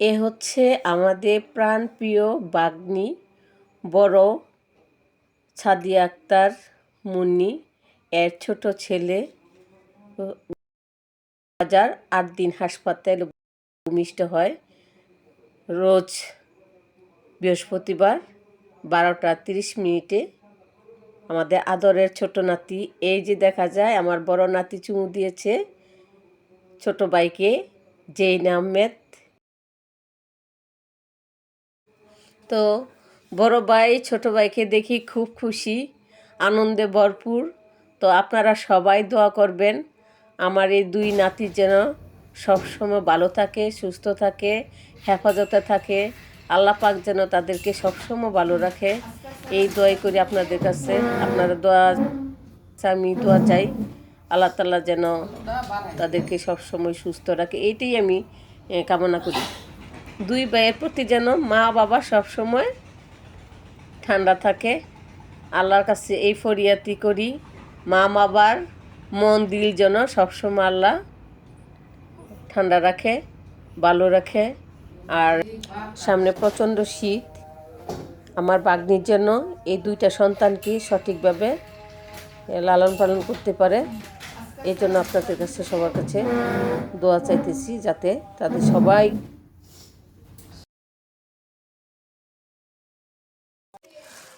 এ হচ্ছে আমাদের প্রাণপ্রিয় বাগ্নি বড় সাদিয়া আক্তার মুন্নি, এর ছোট ছেলে হাজার আট দিন হাসপাতালে ভূমিষ্ঠ হয়। রোজ বৃহস্পতিবার বারোটা তিরিশ মিনিটে আমাদের আদরের ছোট নাতি, এই যে দেখা যায় আমার বড় নাতি চুমু দিয়েছে ছোট ভাইকে জেইন আহমেদ তো বড় ভাই, ছোট ভাইকে দেখি খুব খুশি, আনন্দে ভরপুর। তো আপনারা সবাই দোয়া করবেন, আমার এই দুই নাতি যেন সবসময় ভালো থাকে, সুস্থ থাকে, হেফাজতে থাকে। আল্লাহ পাক যেন তাদেরকে সবসময় ভালো রাখে। এই দোয়াই করি আপনাদের কাছে। আপনারা দোয়া আমি দোয়া চাই। আল্লাহ তাল্লাহ যেন তাদেরকে সবসময় সুস্থ রাখে। এইটাই আমি কামনা করি। দুই ভাইয়ের প্রতি যেন মা বাবা সবসময় ঠান্ডা থাকে। আল্লাহর কাছে এই ফরিয়াতি করি, মা বাবার মন, দিল যেন সবসময় আল্লাহ ঠান্ডা রাখে, ভালো রাখে। আর সামনে প্রচণ্ড শীত, আমার বাগ্নির জন্য এই দুইটা সন্তানকে সঠিকভাবে লালন পালন করতে পারে। এই জন্য আপনাদের কাছে সবার কাছে দোয়া চাইতেছি যাতে তাদের সবাই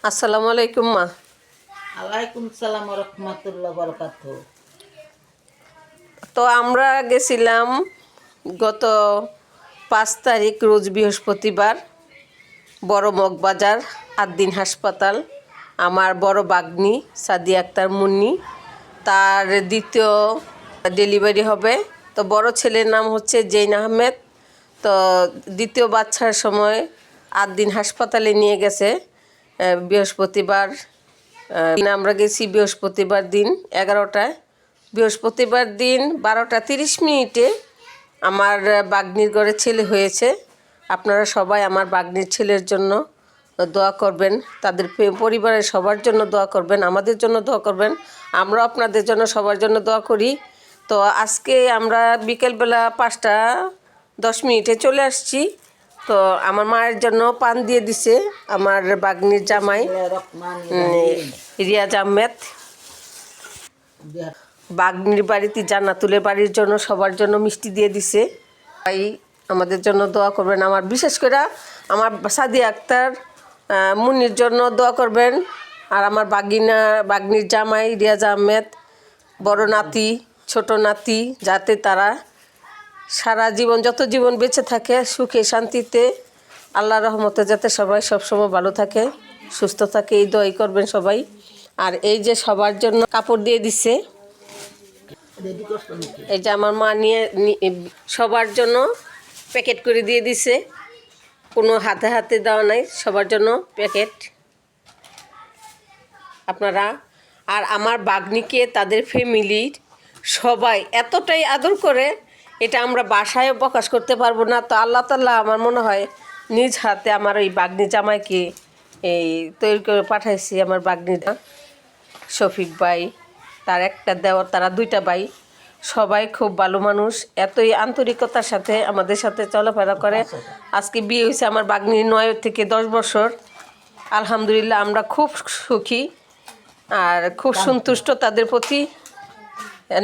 আসসালামু আলাইকুম মা। আলাইকুম সালাম রহমতুল্লাহ বরকাত তো আমরা গেছিলাম গত পাঁচ তারিখ রোজ বৃহস্পতিবার বড় মগবাজার আদ্দিন হাসপাতাল আমার বড় বাগ্নি সাদি আক্তার মুন্নি। তার দ্বিতীয় ডেলিভারি হবে। তো বড় ছেলের নাম হচ্ছে জৈন আহমেদ। তো দ্বিতীয় বাচ্চার সময় আদ্দিন হাসপাতালে নিয়ে গেছে। বৃহস্পতিবার আমরা গেছি বৃহস্পতিবার দিন এগারোটায়। বৃহস্পতিবার দিন বারোটা তিরিশ মিনিটে আমার বাগ্নির ঘরে ছেলে হয়েছে। আপনারা সবাই আমার বাগ্নির ছেলের জন্য দোয়া করবেন। তাদের পরিবারের সবার জন্য দোয়া করবেন, আমাদের জন্য দোয়া করবেন। আমরা আপনাদের জন্য সবার জন্য দোয়া করি। তো আজকে আমরা বিকেলবেলা পাঁচটা দশ মিনিটে চলে আসছি। তো আমার মায়ের জন্য পান দিয়ে দিছে আমার বাগ্নির জামাই রিয়াজ আহমেদ বাগনির বাড়িতে জান্নাতুলের বাড়ির জন্য সবার জন্য মিষ্টি দিয়ে দিছে। তাই আমাদের জন্য দোয়া করবেন। আমার বিশেষ করে আমার সাদি আক্তার মুনির জন্য দোয়া করবেন। আর আমার বাগিনা, বাগনির জামাই রিয়াজ আহমেদ বড় নাতি, ছোট নাতি, যাতে তারা সারা জীবন যত জীবন বেঁচে থাকে, সুখে, শান্তিতে আল্লাহ রহমতে যাতে সবাই সবসময় ভালো থাকে, সুস্থ থাকে, এই দোয়াই করবেন সবাই। আর এই যে সবার জন্য কাপড় দিয়ে দিছে এই যে আমার মা নিয়ে সবার জন্য প্যাকেট করে দিয়ে দিছে। কোনো হাতে হাতে দেওয়া নাই, সবার জন্য প্যাকেট। আপনারা, আর আমার বাগ্নিকে, তাদের ফ্যামিলির সবাই এতটাই আদর করে এটা আমরা বাসায়ও প্রকাশ করতে পারব না। তো আল্লাহ তাল্লাহ আমার মনে হয় নিজ হাতে আমার ওই বাগ্নি জামাইকে এই তৈরি করে পাঠাইছি আমার বাগ্নিটা। শফিক ভাই, তার একটা দেওয়ার, তারা দুইটা ভাই। সবাই খুব ভালো মানুষ, এতই আন্তরিকতার সাথে আমাদের সাথে চলাফেরা করে। আজকে বিয়ে হয়েছে আমার বাগ্নির নয় থেকে দশ বছর। আলহামদুলিল্লাহ আমরা খুব সুখী আর খুব সন্তুষ্ট তাদের প্রতি।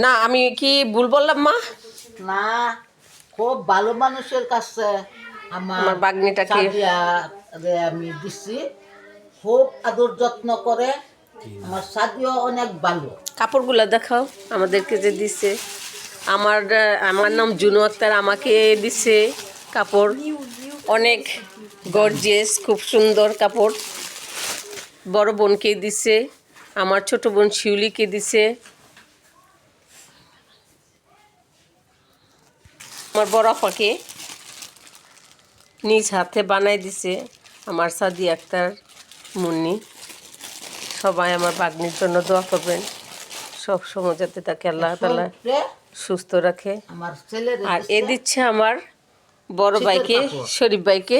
না, আমি কি ভুল বললাম মা? না খুব ভালো মানুষের কাছে আমার বাগ্নিটাকে আমি দিচ্ছি খুব আদর যত্ন করে আমার সাদিয়া অনেক ভালো। কাপড়গুলো দেখাও আমাদেরকে যে দিছে। আমার আমার নাম জুনু আক্তার আমাকে দিছে কাপড়। অনেক গর্জিয়াস খুব সুন্দর কাপড়। বড় বোনকে দিছে আমার ছোট বোন শিউলিকে দিছে। আমার বড় আপাকে নিজ হাতে বানাই দিছে আমার সাদি আক্তার মুন্নি। সবাই আমার বাগ্নির জন্য দোয়া করবেন। সব সময় যাতে তাকে আল্লাহ তালা সুস্থ রাখে। আর এ দিচ্ছে আমার বড় ভাইকে। শরীফ ভাইকে।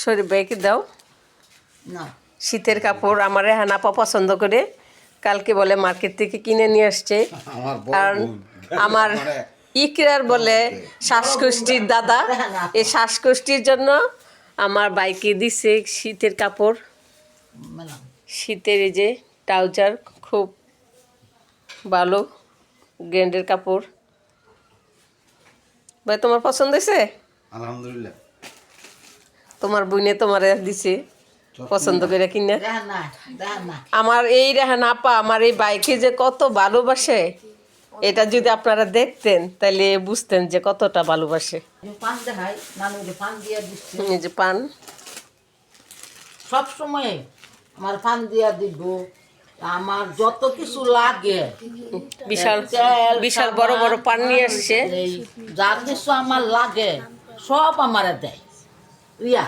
শরীফ ভাইকে দাও। শীতের কাপড় আমার হানাপা পছন্দ করে। কালকে বলে মার্কেট থেকে কিনে নিয়ে আসছে। আমার কারণ আমার ইকরার বলে শ্বাসকষ্টির দাদা। এই শ্বাসকষ্টির জন্য আমার বাইকে দিছে শীতের কাপড়। শীতের এই যে ট্রাউজার খুব ভালো গ্র্যান্ডের কাপড়। ভাই তোমার পছন্দ হয়েছে? আলহামদুলিল্লাহ। তোমার বোনে তোমার দিছে পছন্দ করে কিনা? আমার এই রেহান আপা আমার এই বাইকে যে কত ভালোবাসে। এটা যদি আপনারা দেখতেন তাহলে বুঝতেন যে কতটা ভালোবাসে। পান দেখাই পান দিয়ে দিচ্ছি। যে পান। সব সময় আমার পান দিয়া দিব আমার যত কিছু লাগে। বিশাল বিশাল বড় বড় পান নিয়ে আসছে। যা কিছু আমার লাগে সব আমারে দেয়। রিয়া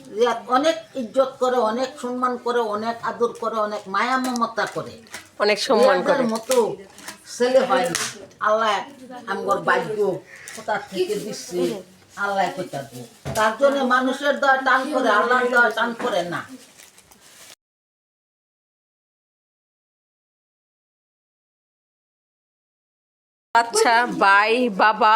রিয়া অনেক ইজ্জত করে অনেক সম্মান করে অনেক আদর করে অনেক মায়া মমতা করে। অনেক সম্মান করে। মতো ছেলে হয় থেকে দিচ্ছি আল্লাহ কোথা তার জন্য মানুষের টান করে, আল্লাহর টান করে না। আচ্ছা ভাই, বাবা,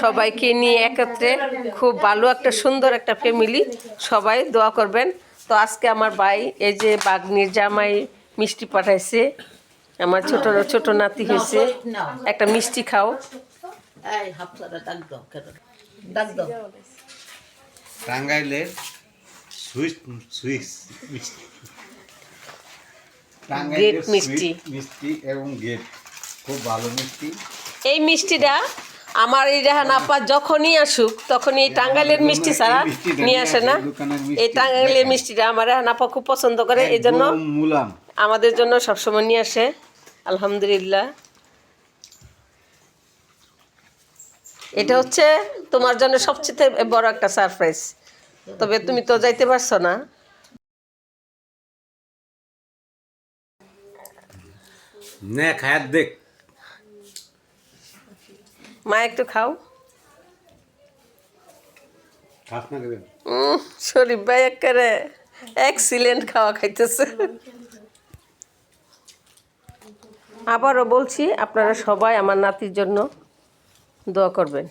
সবাইকে নিয়ে একত্রে খুব ভালো একটা সুন্দর একটা ফ্যামিলি সবাই দোয়া করবেন। তো আজকে আমার ভাই, এই যে বাগনির জামাই মিষ্টি পাঠাইছে আমার ছোট ছোট নাতি হয়েছে। একটা মিষ্টি খাও। টাঙ্গাইলের সুইস মিষ্টি। টাঙ্গাইলের মিষ্টি। মিষ্টি এবং গেট খুব ভালো মিষ্টি। এই মিষ্টিটা আমার এই রেহান আপা যখনই আসুক তখনই এই টাঙ্গাইলের মিষ্টি ছাড়া নিয়ে আসে না। এই টাঙ্গাইলের মিষ্টিটা আমার রেহান আপা খুব পছন্দ করে এই জন্য আমাদের জন্য সবসময় নিয়ে আসে। আলহামদুলিল্লাহ। এটা হচ্ছে তোমার জন্য সবচেয়ে বড় একটা সারপ্রাইজ তবে তুমি তো যাইতে পারছ না। নে খায়াত দেখ মা একটু খাও। শরীফ ভাই একেবারে এক্সিলেন্ট খাওয়া খাইতেছে। আবারও বলছি আপনারা সবাই আমার নাতির জন্য দোয়া করবেন।